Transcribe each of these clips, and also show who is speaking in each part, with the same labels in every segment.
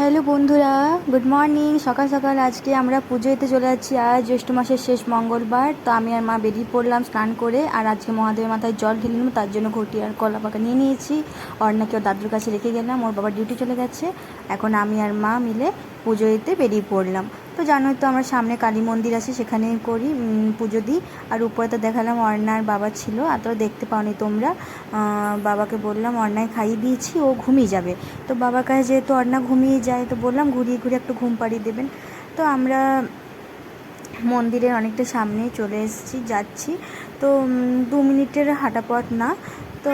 Speaker 1: Hello বন্ধুরা, good morning. সকাল সকাল আজকে আমরা পুজো দিতে চলে যাচ্ছি আজ জ্যৈষ্ঠ মাসের শেষ মঙ্গলবার। তো আমি আর মা বেরিয়ে পড়লাম স্নান করে, আর আজকে মহাদেবের মাথায় জল ঢেলে নেব, তার জন্য ঘটি আর কলা পাকা নিয়ে নিয়েছি। ওর নাকি ওর দাদুর কাছে রেখে গেলাম, ওর বাবার ডিউটি চলে গেছে। এখন আমি আর মা মিলে পুজো দিতে বেরিয়ে পড়লাম। তো জানোই তো আমার সামনে কালী মন্দির আছে সেখানে করি পুজো দিই। আর উপরে তো দেখালাম অর্ণার বাবা ছিল, আর তো দেখতে পাওনি তোমরা। বাবাকে বললাম, অর্ণায় খাইয়ে দিয়েছি, ও ঘুমিয়ে যাবে। তো বাবার কাছে যেহেতু অর্ণা ঘুমিয়ে যায়, তো বললাম, ঘুরিয়ে ঘুরিয়ে একটু ঘুম পাড়িয়ে দেবেন। তো আমরা মন্দিরের অনেকটা সামনেই চলে এসেছি, যাচ্ছি। তো দু মিনিটের হাঁটা পথ না। তো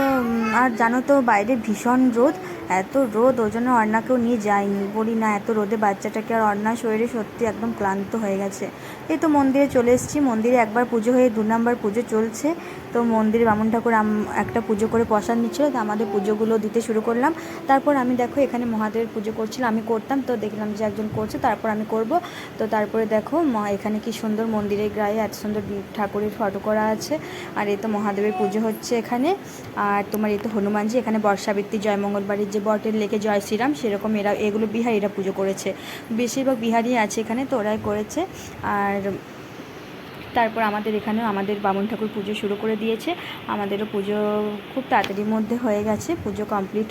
Speaker 1: আর জানো তো বাইরে ভীষণ রোদ। এত রোদ ওই জন্য অর্ণাকেও নিয়ে যায়নি বলি, না, এত রোদে বাচ্চাটাকে আর অর্ণার শরীরে সত্যি একদম ক্লান্ত হয়ে গেছে। এই তো মন্দিরে চলে এসেছি। মন্দিরে একবার পুজো হয়ে দু নম্বর পুজো চলছে। তো মন্দিরে বামুন ঠাকুর একটা পুজো করে প্রসাদ নিচ্ছিল, তো আমাদের পুজোগুলো দিতে শুরু করলাম। তারপর আমি দেখো, এখানে মহাদেবের পুজো করছিলাম আমি করতাম, তো দেখলাম যে একজন করছে, তারপর আমি করব। তো তারপরে দেখো এখানে কি সুন্দর মন্দিরের গায়ে এত সুন্দর ঠাকুরের ফটো করা আছে। আর এই তো মহাদেবের পুজো হচ্ছে এখানে। আর তোমার এই তো হনুমানজি, এখানে বর্ষাবৃত্তি জয়মঙ্গলবাড়ির যে বটের লেকে জয় শ্রীরাম, সেরকম এরা, এগুলো বিহারিরা পুজো করেছে। বেশিরভাগ বিহারি আছে এখানে তো ওরাই করেছে। আর তারপর আমাদের এখানেও আমাদের বামুন ঠাকুর পুজো শুরু করে দিয়েছে। আমাদেরও পুজো খুব তাড়াতাড়ির মধ্যে হয়ে গেছে। পুজো কমপ্লিট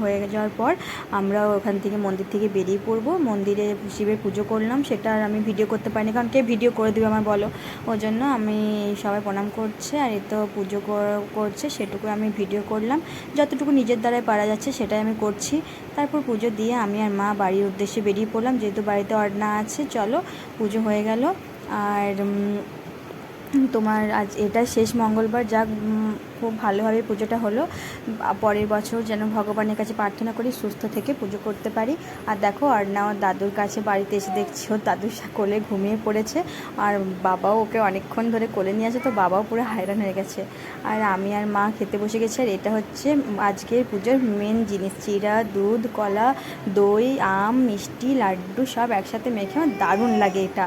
Speaker 1: হয়ে যাওয়ার পর আমরা ওখান থেকে মন্দির থেকে বেরিয়ে পড়ব। মন্দিরে শিবের পুজো করলাম। সেটা আর আমি ভিডিও করতে পারিনি। কারণ কে ভিডিও করে দেবে আমার বলো। ওই জন্য আমি সবাই প্রণাম করছে আর এ তো পুজো করছে। সেটুকু আমি ভিডিও করলাম। যতটুকু নিজের দ্বারাই পারা যাচ্ছে সেটাই আমি করছি। তারপর পুজো দিয়ে আমি আর মা বাড়ির উদ্দেশ্যে বেরিয়ে পড়লাম। যেহেতু বাড়িতে অর্ণা আছে, চলো পুজো হয়ে গেল। আর তোমার আজ এটা শেষ মঙ্গলবার, যাক খুব ভালোভাবে পুজোটা হলো। পরের বছর যেন ভগবানের কাছে প্রার্থনা করি, সুস্থ থেকে পুজো করতে পারি। আর দেখো আর না দাদুর কাছে বাড়িতে এসে দেখছি ওর দাদুর কোলে ঘুমিয়ে পড়েছে। আর বাবাও ওকে অনেকক্ষণ ধরে কোলে নিয়ে আছে তো বাবাও পুরো হায়রান হয়ে গেছে। আর আমি আর মা খেতে বসে গেছি, আর এটা হচ্ছে আজকের পুজোর মেন জিনিস। চিরা, দুধ, কলা, দই, আম, মিষ্টি, লাড্ডু সব একসাথে মেখে আমার দারুণ লাগে এটা।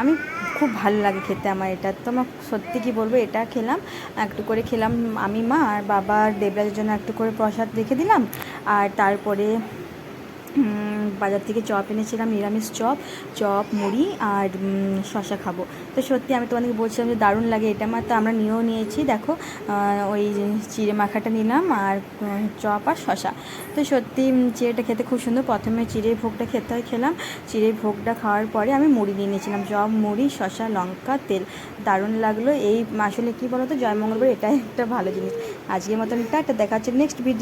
Speaker 1: আমি খুব ভালো লাগে খেতে আমার এটা। তো আমার সত্যি কি বলব, এটা খেলাম, একটু করে খেলাম আমি মা, আর বাবার দেবরাজের জন্য একটু করে প্রসাদ রেখে দিলাম, আর তারপরে বাজার থেকে চপ এনেছিলাম, নিরামিষ চপ চপ, মুড়ি আর শশা খাব। তো সত্যি আমি তোমাদেরকে বলছিলাম যে দারুণ লাগে, এটা আমার তো আমরা নিয়েও নিয়েছি, দেখো ওই চিড়ে মাখাটা নিলাম আর চপ আর শশা তো সত্যি চিড়েটা খেতে খুব সুন্দর। প্রথমে চিড়ে ভোগটা খেতে হয়, খেলাম। চিড়ের ভোগটা খাওয়ার পরে আমি মুড়ি নিয়ে নিয়েছিলাম, চপ, মুড়ি শশা লঙ্কা, তেল। দারুণ লাগল। এই, আসলে কী বলো তো জয়মঙ্গলবার এটাই একটা ভালো জিনিস। আজকের মতন এটা একটা দেখা হচ্ছে নেক্সট ভিডিও